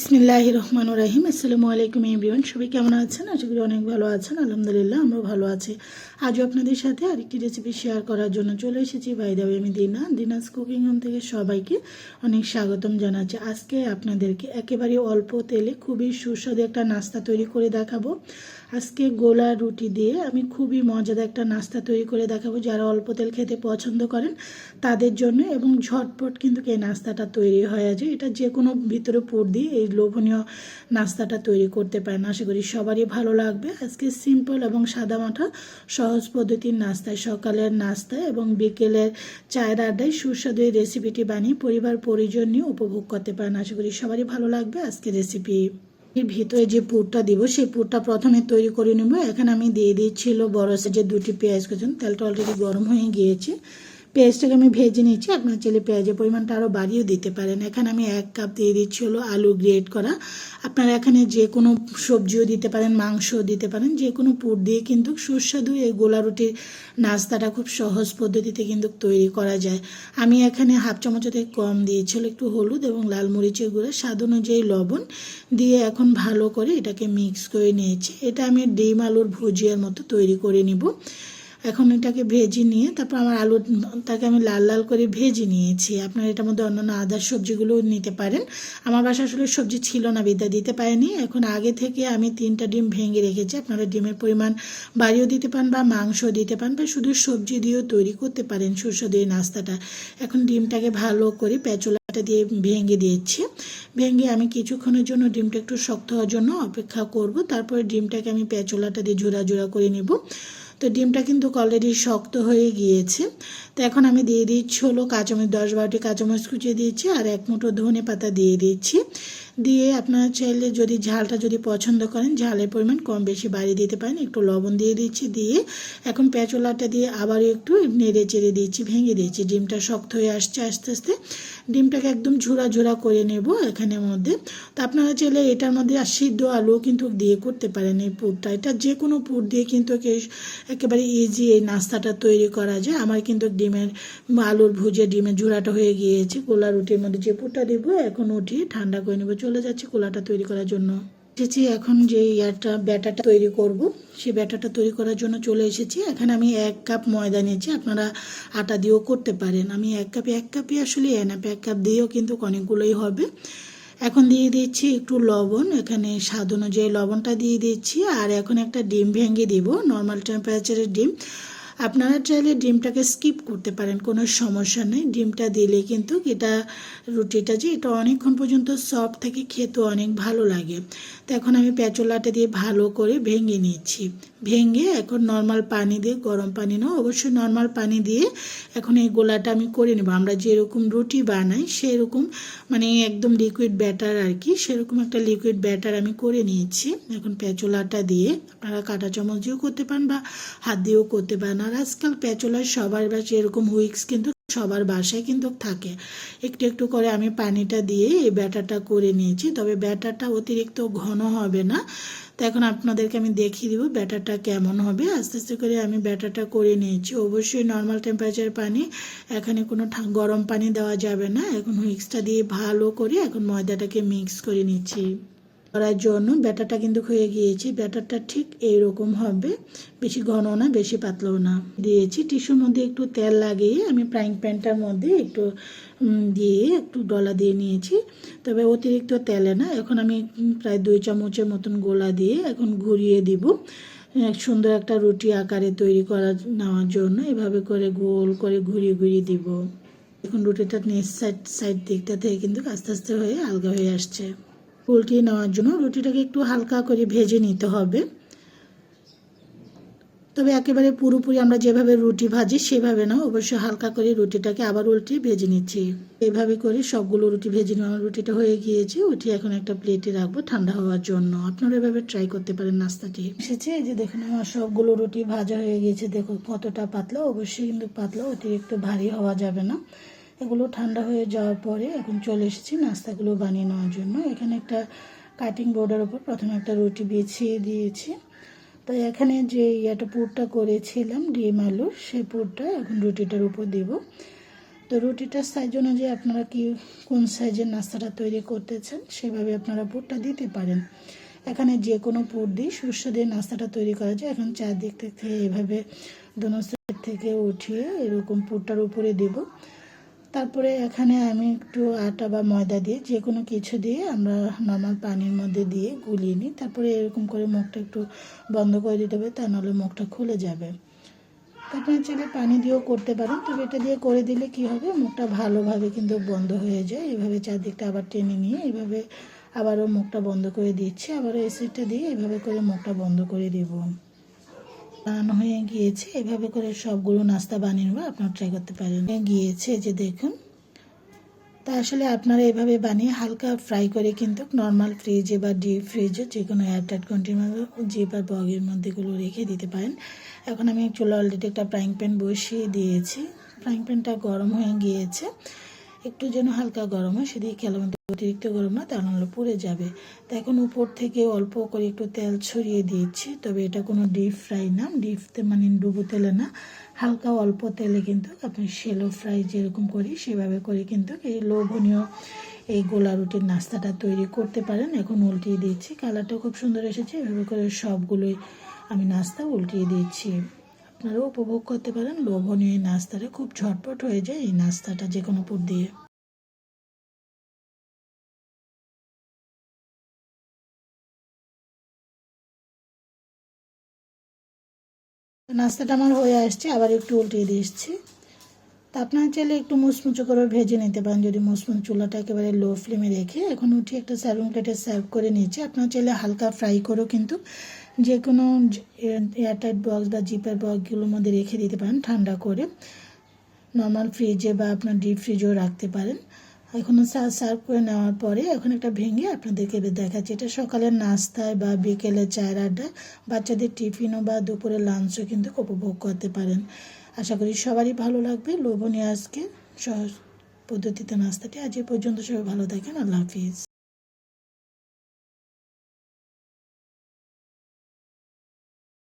ইসমিল্লাহ রহমান রাহিম। আসসালামু আলাইকুম এভরিওয়ান, সবাই কেমন আছেন? আশা করি অনেক ভালো আছেন। আলহামদুলিল্লাহ, আমরাও ভালো আছি। আজও আপনাদের সাথে আরেকটি রেসিপি শেয়ার করার জন্য চলে এসেছি। ভাই দাবি আমি দিনা, দিনাস কুকিং হোম থেকে সবাইকে অনেক স্বাগতম জানাচ্ছি। আজকে আপনাদেরকে একেবারে অল্প তেলে খুবই সুস্বাদু একটা নাস্তা তৈরি করে দেখাবো। আজকে গোলা রুটি দিয়ে আমি খুবই মজাদার একটা নাস্তা তৈরি করে দেখাবো। যারা অল্প তেল খেতে পছন্দ করেন, তাদের জন্য এবং ঝটপট কিন্তু এই নাস্তাটা তৈরি হয়ে যায়। এটা যে কোনো ভিতরে পুর দিয়ে এই লোভনীয় নাস্তাটা তৈরি করতে পারেন। আশা করি সবারই ভালো লাগবে। আজকে সিম্পল এবং সাদামাটা সহজ পদ্ধতির নাস্তায়, সকালের নাস্তায় এবং বিকেলের চায়ের আড্ডায় সুস্বাদু এই রেসিপিটি বানিয়ে পরিবার, পরিজন নিয়ে উপভোগ করতে পারেন। আশা করি সবারই ভালো লাগবে আজকে রেসিপি এর ভিতরে যে পুরটা দিব, সেই পুরটা প্রথমে তৈরি করে নেব। এখানে আমি দিয়ে দিচ্ছিল বড় সাইজের দুটি পেঁয়াজ কুচুন। তেলটা অলরেডি গরম হয়ে গিয়েছে। পেঁয়াজটাকে আমি ভেজে নিচ্ছি আপনার চাইলে পেঁয়াজের পরিমাণটা আরও বাড়িয়েও দিতে পারেন। এখানে আমি এক কাপ দিয়ে দিচ্ছি হলো আলু গ্রেট করা। আপনারা এখানে যে কোনো সবজিও দিতে পারেন, মাংসও দিতে পারেন। যে কোনো পুর দিয়ে কিন্তু সুস্বাদু এই গোলা রুটির নাস্তাটা খুব সহজ পদ্ধতিতে কিন্তু তৈরি করা যায়। আমি এখানে হাফ চামচ থেকে কম দিয়েছিল একটু হলুদ এবং লাল মরিচের গুঁড়ো, স্বাদ অনুযায়ী লবণ দিয়ে এখন ভালো করে এটাকে মিক্স করে নিয়েছি। এটা আমি ডিম আলুর ভুজিয়ার মতো তৈরি করে নিব। এখন এটাকে ভেজে নিয়ে তারপর আমার আলুটাকে আমি লাল লাল করে ভেজে নিয়েছি। আপনারা এটার মধ্যে অন্যান্য আদার সবজিগুলো নিতে পারেন। আমার বাসা আসলে সবজি ছিল না, বিদ্যা দিতে পারেনি। এখন আগে থেকে আমি তিনটা ডিম ভেঙে রেখেছি। আপনারা ডিমের পরিমাণ বাড়িয়েও দিতে পারেন বা মাংস দিতে পারেন, বা শুধু সবজি দিয়েও তৈরি করতে পারেন সুস্বাদু এই নাস্তাটা। এখন ডিমটাকে ভালো করে পেঁচলাটা দিয়ে ভেঙে দিয়েছি। ভেঙে আমি কিছুক্ষণের জন্য ডিমটা একটু শক্ত হওয়ার জন্য অপেক্ষা করব। তারপরে ডিমটাকে আমি পেঁচলাটা দিয়ে জোড়া জোড়া করে নেব। তো ডিমটা কিন্তু অলরেডি শক্ত হয়ে গিয়েছে। তো এখন আমি দিয়ে দিচ্ছি হলো কাঁচামরিচ, দশ বারোটি কাঁচামরিচ কুচিয়ে দিয়েছি আর এক মুঠো ধনে পাতা দিয়ে দিচ্ছি। দিয়ে আপনারা চাইলে যদি ঝালটা যদি পছন্দ করেন, ঝালের পরিমাণ কম বেশি বাড়িয়ে দিতে পারেন। একটু লবণ দিয়ে দিচ্ছি, দিয়ে এখন পেঁচলাটা দিয়ে আবারও একটু নেড়ে চেড়ে দিচ্ছি, ভেঙে দিয়েছি ডিমটা শক্ত হয়ে আসছে আস্তে আস্তে। ডিমটাকে একদম ঝুরা ঝুরা করে নেব এখানের মধ্যে। তো আপনারা চাইলে এটার মধ্যে আর সিদ্ধ আলু কিন্তু দিয়ে করতে পারেন এই পুরটা। এটা যে কোনো পুর দিয়ে কিন্তু একেবারে ইজি এই নাস্তাটা তৈরি করা যায়। আমার কিন্তু ডিমের আলুর ভুজে ডিমের ঝোড়াটা হয়ে গিয়েছে। কোলা রুটির মধ্যে যে পুরটা দেবো, এখন উঠিয়ে ঠান্ডা করে নেব। চলে যাচ্ছে কোলাটা তৈরি করার জন্য। এসেছি এখন যে ইয়ারটা ব্যাটারটা তৈরি করব সেই ব্যাটারটা তৈরি করার জন্য চলে এসেছি। এখানে আমি এক কাপ ময়দা নিয়েছি, আপনারা আটা দিয়েও করতে পারেন। আমি এক কাপে, এক কাপই আসলে এনাপ এক কাপ দিয়েও কিন্তু অনেকগুলোই হবে। এখন দিয়ে দিচ্ছি একটু লবণ, এখানে স্বাদ অনুযায়ী লবণটা দিয়ে দিচ্ছি, আর এখন একটা ডিম ভেঙে দিব নর্মাল টেম্পারেচারের ডিম। আপনারা চাইলে ডিমটাকে স্কিপ করতে পারেন, কোনো সমস্যা নেই। ডিমটা দিলে কিন্তু এটা রুটিটা যে এটা অনেকক্ষণ পর্যন্ত সফট থেকে খেতে অনেক ভালো লাগে। তো এখন আমি পেঁচলাটা দিয়ে ভালো করে ভেঙে নিচ্ছি। ভেঙে এখন নর্মাল পানি দিয়ে, গরম পানি নাও অবশ্যই নর্মাল পানি দিয়ে এখন এই গোলাটা আমি করে নেব। আমরা যেরকম রুটি বানাই, সেরকম মানে একদম লিকুইড ব্যাটার আর কি, সেরকম একটা লিকুইড ব্যাটার আমি করে নিয়েছি। এখন পেঁচলাটা দিয়ে আপনারা কাটা চামচ দিয়েও করতে পারেন বা হাত দিয়েও করতে পারেন। আর আজকাল পেঁচলার সবার বাসে এরকম হুইক্স কিন্তু সবার বাসায় কিন্তু থাকে। একটু একটু করে আমি পানিটা দিয়ে এই ব্যাটারটা করে নিয়েছি। তবে ব্যাটারটা অতিরিক্ত ঘন হবে না। তো এখন আপনাদেরকে আমি দেখিয়ে দিব ব্যাটারটা কেমন হবে। আস্তে আস্তে করে আমি ব্যাটারটা করে নিয়েছি। অবশ্যই নর্মাল টেম্পারেচার পানি, এখানে কোনো গরম পানি দেওয়া যাবে না। এখন হুইক্সটা দিয়ে ভালো করে এখন ময়দাটাকে মিক্স করে নিচ্ছি। করার জন্য ব্যাটারটা কিন্তু হয়ে গিয়েছে। ব্যাটারটা ঠিক এইরকম হবে। বেশি ঘন না, বেশি পাতলাও না। দিয়েছি। টিস্যুর মধ্যে একটু তেল লাগিয়ে আমি ফ্রাইং প্যানটার মধ্যে একটু দিয়ে একটু ডলা দিয়ে নিয়েছি। তবে অতিরিক্ত তেলে না। এখন আমি প্রায় দুই চামচের মতন গোলা দিয়ে এখন ঘুরিয়ে দিব। সুন্দর একটা রুটি আকারে তৈরি করা নেওয়ার জন্য এভাবে করে গোল করে ঘুরিয়ে ঘুরিয়ে দিব। এখন রুটিটা নিচ সাইড সাইড দিকটা থেকে কিন্তু আস্তে আস্তে হয়ে আলগা হয়ে আসছে। উল্টিয়ে নেওয়ার জন্য রুটিটাকে একটু হালকা করে ভেজে নিতে হবে। তবে একেবারে পুরোপুরি আমরা যেভাবে রুটি ভাজি সেভাবে না অবশ্যই হালকা করে রুটিটাকে আবার উল্টিয়ে ভেজে নিচ্ছি। এভাবে করে সবগুলো রুটি, ভেজে নেওয়া রুটিটা হয়ে গিয়েছে। উঠি এখন একটা প্লেটে রাখব ঠান্ডা হওয়ার জন্য। আপনারা এভাবে ট্রাই করতে পারেন নাস্তাটি। এসেছে, এই যে দেখুন আমার সবগুলো রুটি ভাজা হয়ে গিয়েছে। দেখো কতটা পাতলা, অবশ্যই কিন্তু পাতলা, অতিরিক্ত ভারী হওয়া যাবে না। এগুলো ঠান্ডা হয়ে যাওয়ার পরে এখন চলে এসেছি নাস্তাগুলো বানিয়ে নেওয়ার জন্য। এখানে একটা কাটিং বোর্ডের ওপর প্রথমে একটা রুটি বিছিয়ে দিয়েছি। তো এখানে যে ইয়েটা পুরটা করেছিলাম, ডিম আলুর সেই পুরটা এখন রুটিটার উপর দিব। তো রুটিটার সাইজ অনুযায়ী আপনারা কি, কোন সাইজের নাস্তাটা তৈরি করতেছেন, সেভাবে আপনারা পুরটা দিতে পারেন। এখানে যে কোনো পুর দিয়ে সর্ষে দিয়ে নাস্তাটা তৈরি করা যায়। এখন চারদিক থেকে এভাবে দোনো সাইড থেকে উঠিয়ে এরকম পুরটার উপরে দেব। তারপরে এখানে আমি একটু আটা বা ময়দা দিয়ে যে কোনো কিছু দিয়ে আমরা নর্মাল পানির মধ্যে দিয়ে গুলিয়ে নিই। তারপরে এরকম করে মুখটা একটু বন্ধ করে দিতে হবে, তা নাহলে মুখটা খুলে যাবে। তারপরে চাইলে পানি দিয়েও করতে পারেন, তবে এটা দিয়ে করে দিলে কি হবে? মুখটা ভালোভাবে কিন্তু বন্ধ হয়ে যায়। এভাবে চারদিকটা আবার টেনে নিয়ে এভাবে আবারও মুখটা বন্ধ করে দিচ্ছি। আবারও এসিডটা দিয়ে এভাবে করে মুখটা বন্ধ করে দেব। বানানো হয়ে গিয়েছে। এভাবে করে সবগুলো নাস্তা বানিয়ে নেব, আপনারা ট্রাই করতে পারেন। গিয়েছে যে দেখুন, তা আসলে আপনারা এভাবে বানিয়ে হালকা ফ্রাই করে কিন্তু নর্মাল ফ্রিজে বা ডিপ ফ্রিজে যে কোনো এয়ারটাইট কন্টেনার যে বা বগের মধ্যেগুলো রেখে দিতে পারেন। এখন আমি চুলা অলরেডি একটা ফ্রাইং প্যান বসিয়ে দিয়েছি। ফ্রাইং প্যানটা গরম হয়ে গিয়েছে। একটু যেন হালকা গরম হয়, সেদিকে খেয়াল মধ্যে অতিরিক্ত গরম না তাহলে নাহলে পুড়ে যাবে। তো এখন উপর থেকে অল্প করে একটু তেল ছড়িয়ে দিয়েছি, তবে এটা কোনো ডিপ ফ্রাই না। ডিপ মানে ডুবো তেলে না, হালকা অল্প তেলে কিন্তু আপনি শেলো ফ্রাই যেরকম করি, সেভাবে করে কিন্তু এই লোভনীয় এই গোলা রুটির নাস্তাটা তৈরি করতে পারেন। এখন উল্টিয়ে দিচ্ছি কালারটা খুব সুন্দর এসেছে, এভাবে করে সবগুলোই আমি নাস্তা উল্টিয়ে দিচ্ছি আপনারাও উপভোগ করতে পারেন। লোভনীয় এই নাস্তাটা খুব ঝটপট হয়ে যায় এই নাস্তাটা যে কোনো পুর দিয়ে। নাস্তাটা আমার হয়ে আসছে, আবার একটু উল্টিয়ে দিচ্ছি তা আপনারা চাইলে একটু মুচমুচো করে ভেজে নিতে পারেন, যদি মুচমুচ চুলাটা একেবারে লো ফ্লেমে রেখে। এখন উঠিয়ে একটা সার্ভিং প্লেটে সার্ভ করে নিয়েছি। আপনারা চাইলে হালকা ফ্রাই করেও কিন্তু যে কোনো এয়ারটাইট বক্স বা জিপার বক্সগুলোর মধ্যে রেখে দিতে পারেন ঠান্ডা করে। নর্মাল ফ্রিজে বা আপনার ডিপ ফ্রিজেও রাখতে পারেন। এখন সার্ভ করে নেওয়ার পরে এখন একটা ভেঙে আপনাদেরকে দেখাচ্ছি। এটা সকালের নাস্তায় বা বিকেলে চায়ের আড্ডায় বাচ্চাদের টিফিনও বা দুপুরে লাঞ্চও কিন্তু উপভোগ করতে পারেন। আশা করি সবারই ভালো লাগবে। লোভনীয় আজকে সহজ পদ্ধতিতে নাস্তাটি। আজ এ পর্যন্ত সবাই ভালো থাকেন। আল্লাহ হাফিজ।